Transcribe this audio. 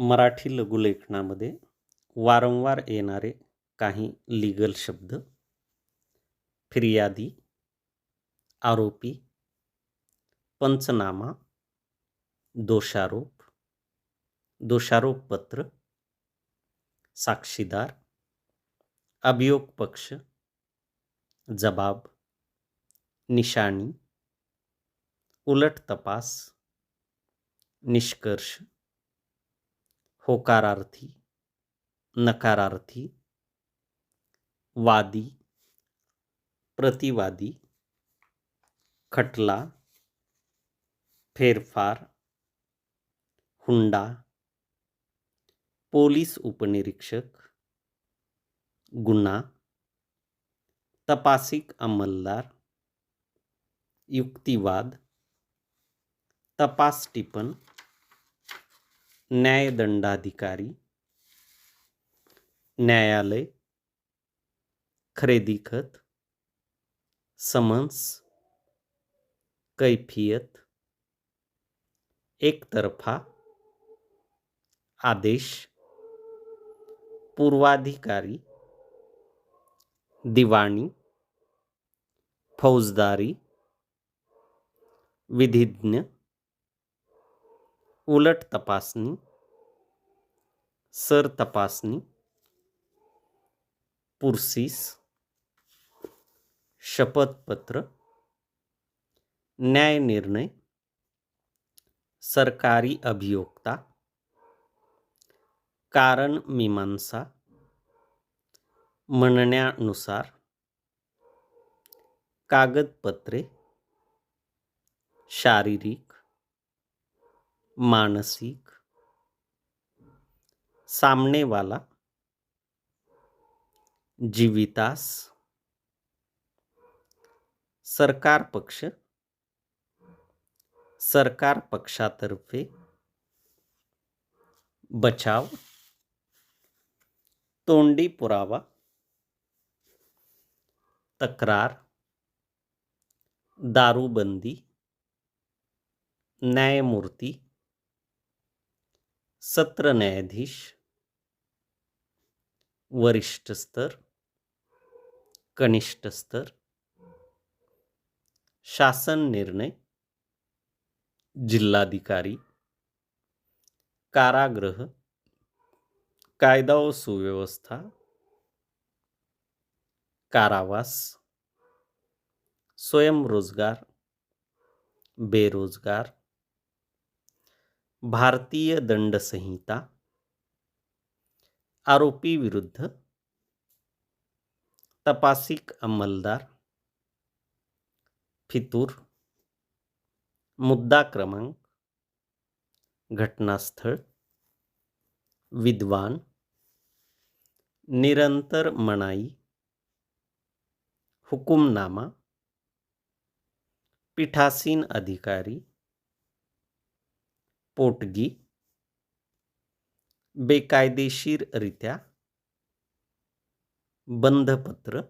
मराठी लघुलेखनामध्ये वारंवार येणारे काही लीगल शब्द फिर्यादी आरोपी पंचनामा दोषारोप दोषारोपपत्र साक्षीदार अभियोग पक्ष जबाब निशाणी उलट तपास निष्कर्ष होकारार्थी नकारार्थी वादी प्रतिवादी खटला फेरफार हुंडा पोलीस उपनिरीक्षक गुन्हा तपासिक अंमलदार युक्तिवाद तपास टिपण न्यायदंडाधिकारी न्यायालय खरेदी खत समन्स कैफियत एकतर्फा आदेश पूर्वाधिकारी दिवाणी फौजदारी विधिज्ञ उलट तपासणी सर तपासणी पुरसीस शपथपत्र न्याय निर्णय सरकारी अभियोक्ता कारण मीमांसा म्हणण्यानुसार कागदपत्रे शारीरिक मानसिक सामने वाला जीवितास सरकार पक्ष सरकार पक्षातर्फे बचाव तोंडी पुरावा तक्रार दारूबंदी न्यायमूर्ती सत्र न्यायाधीश वरिष्ठ स्तर कनिष्ठ स्तर शासन निर्णय जिल्हाधिकारी कारागृह कायदा व सुव्यवस्था कारावास स्वयंरोजगार बेरोजगार भारतीय दंड संहिता, आरोपी विरुद्ध, तपासिक अंमलदार, फितूर, मुद्दा क्रमांक, घटनास्थळ, विद्वान, निरंतर मनाई, हुकुमनामा, पीठासीन अधिकारी पोटगी बेकायदेशीररित्या बंधपत्र